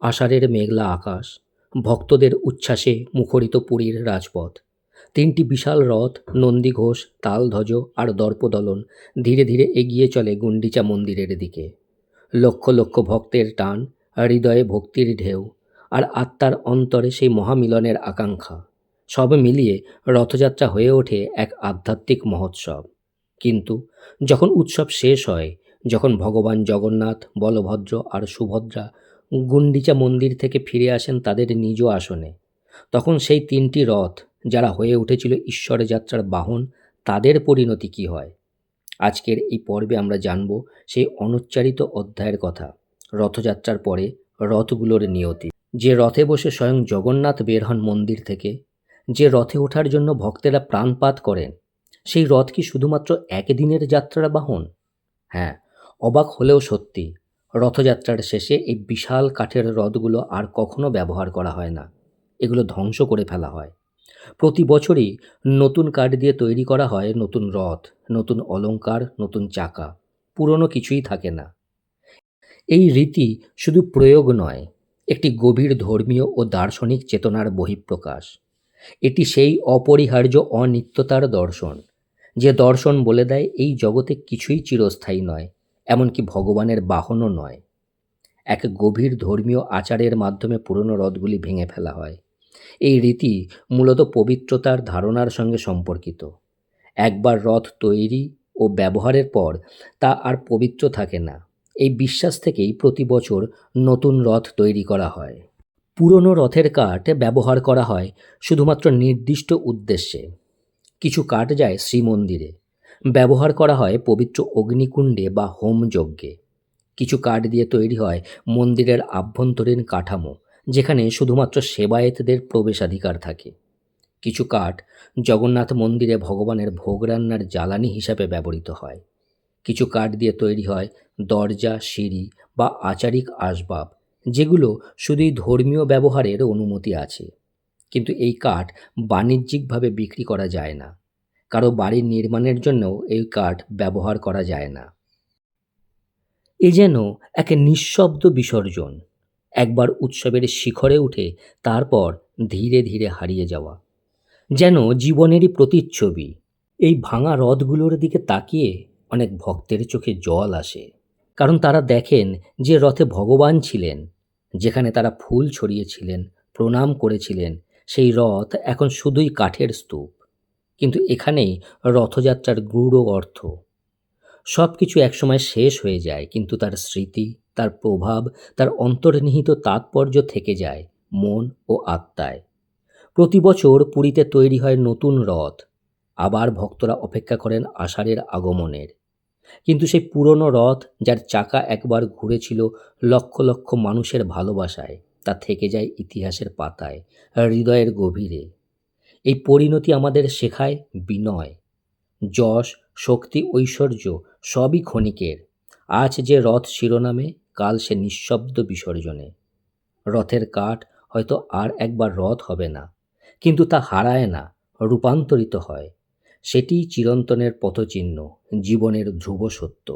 আষাঢ়ের মেঘলা আকাশ, ভক্তদের উচ্ছ্বাসে মুখরিত পুরীর রাজপথ। তিনটি বিশাল রথ নন্দীঘোষ তালধ্বজ আর দর্পদলন ধীরে ধীরে এগিয়ে চলে গুন্ডিচা মন্দিরের দিকে। লক্ষ লক্ষ ভক্তের টান, হৃদয়ে ভক্তির ঢেউ আর আত্মার অন্তরে সেই মহামিলনের আকাঙ্ক্ষা। সব মিলিয়ে রথযাত্রা হয়ে ওঠে এক আধ্যাত্মিক মহোৎসব। কিন্তু যখন উৎসব শেষ হয়, যখন ভগবান জগন্নাথ, বলভদ্র আর সুভদ্রা গুন্ডিচা মন্দির থেকে ফিরে আসেন তাদের নিজ আসনে। তখন সেই তিনটি রথ যারা হয়ে উঠেছিল ঈশ্বর যাত্রার বাহন, তাদের পরিণতি কী হয়? আজকের এই পর্বে আমরা জানব সেই অনুচ্চারিত অধ্যায়ের কথা, রথযাত্রার পরে রথগুলোর নিয়তি। যে রথে বসে স্বয়ং জগন্নাথ বের হন মন্দির থেকে, যে রথে ওঠার জন্য ভক্তেরা প্রাণপাত করেন, সেই রথ কি শুধুমাত্র একদিনের যাত্রার বাহন? হ্যাঁ অবাক হলেও সত্যি রথযাত্রার শেষে এই বিশাল কাঠের রথগুলো আর কখনো ব্যবহার করা হয় না। এগুলো ধ্বংস করে ফেলা হয়। প্রতি বছরই নতুন কাঠ দিয়ে তৈরি করা হয় নতুন রথ, নতুন অলংকার, নতুন চাকা। পুরনো কিছুই থাকে না। এই রীতি শুধু প্রয়োগ নয়, একটি গভীর ধর্মীয় ও দার্শনিক চেতনার বহিঃপ্রকাশ। এটি সেই অপরিহার্য অনিত্যতার দর্শন, যে দর্শন বলে দেয় এই জগতে কিছুই চিরস্থায়ী নয়। এমনকি ভগবানের বাহনও নয়। এক গভীর ধর্মীয় আচারের মাধ্যমে পুরনো রথগুলি ভেঙে ফেলা হয়। এই রীতি মূলত পবিত্রতার ধারণার সঙ্গে সম্পর্কিত। একবার রথ তৈরি ও ব্যবহারের পর তা আর পবিত্র থাকে না। এই বিশ্বাস থেকেই প্রতি বছর নতুন রথ তৈরি করা হয়। পুরনো রথের কাঠ ব্যবহার করা হয় শুধুমাত্র নির্দিষ্ট উদ্দেশ্যে। কিছু কাঠ যায় শ্রীমন্দিরে। ব্যবহার করা হয় পবিত্র অগ্নিকুণ্ডে বা হোম যজ্ঞে কিছু কাঠ দিয়ে তৈরি হয় মন্দিরের আভ্যন্তরীণ কাঠামো, যেখানে শুধুমাত্র সেবায়েতদের প্রবেশাধিকার থাকে। কিছু কাঠ জগন্নাথ মন্দিরে ভগবানের ভোগ রান্নার জ্বালানি হিসাবে ব্যবহৃত হয়। কিছু কাঠ দিয়ে তৈরি হয় দরজা, সিঁড়ি বা আচারিক আসবাব, যেগুলো শুধুই ধর্মীয় ব্যবহারের অনুমতি আছে। কিন্তু এই কাঠ বাণিজ্যিকভাবে বিক্রি করা যায় না। কারও বাড়ির নির্মাণের জন্যও এই কাঠ ব্যবহার করা যায় না। এ যেন এক নিঃশব্দ বিসর্জন, একবার উৎসবের শিখরে উঠে তারপর ধীরে ধীরে হারিয়ে যাওয়া, যেন জীবনেরই প্রতিচ্ছবি। এই ভাঙা রথগুলোর দিকে তাকিয়ে অনেক ভক্তের চোখে জল আসে, কারণ তারা দেখেন যে রথে ভগবান ছিলেন, যেখানে তারা ফুল ছড়িয়েছিলেন, প্রণাম করেছিলেন, সেই রথ এখন শুধুই কাঠের স্তূপ। কিন্তু এখানেই রথযাত্রার গূঢ় অর্থ। সব কিছু একসময় শেষ হয়ে যায়, কিন্তু তার স্মৃতি, তার প্রভাব, তার অন্তর্নিহিত তাৎপর্য থেকে যায় মন ও আত্মায়। প্রতি বছর পুরীতে তৈরি হয় নতুন রথ। আবার ভক্তরা অপেক্ষা করেন আষাঢ়ের আগমনের। কিন্তু সেই পুরনো রথ, যার চাকা একবার ঘুরেছিল লক্ষ লক্ষ মানুষের ভালোবাসায়, তা থেকে যায় ইতিহাসের পাতায়, হৃদয়ের গভীরে। এই পরিণতি আমাদের শেখায় বিনয়। যশ, শক্তি, ঐশ্বর্য সবই ক্ষণিকের। আজ যে রথ শিরোনামে, কাল সে নিঃশব্দ বিসর্জনে। রথের কাঠ হয়তো আর একবার রথ হবে না, কিন্তু তা হারায় না, রূপান্তরিত হয়। সেটিই চিরন্তনের পথচিহ্ন, জীবনের ধ্রুব সত্য।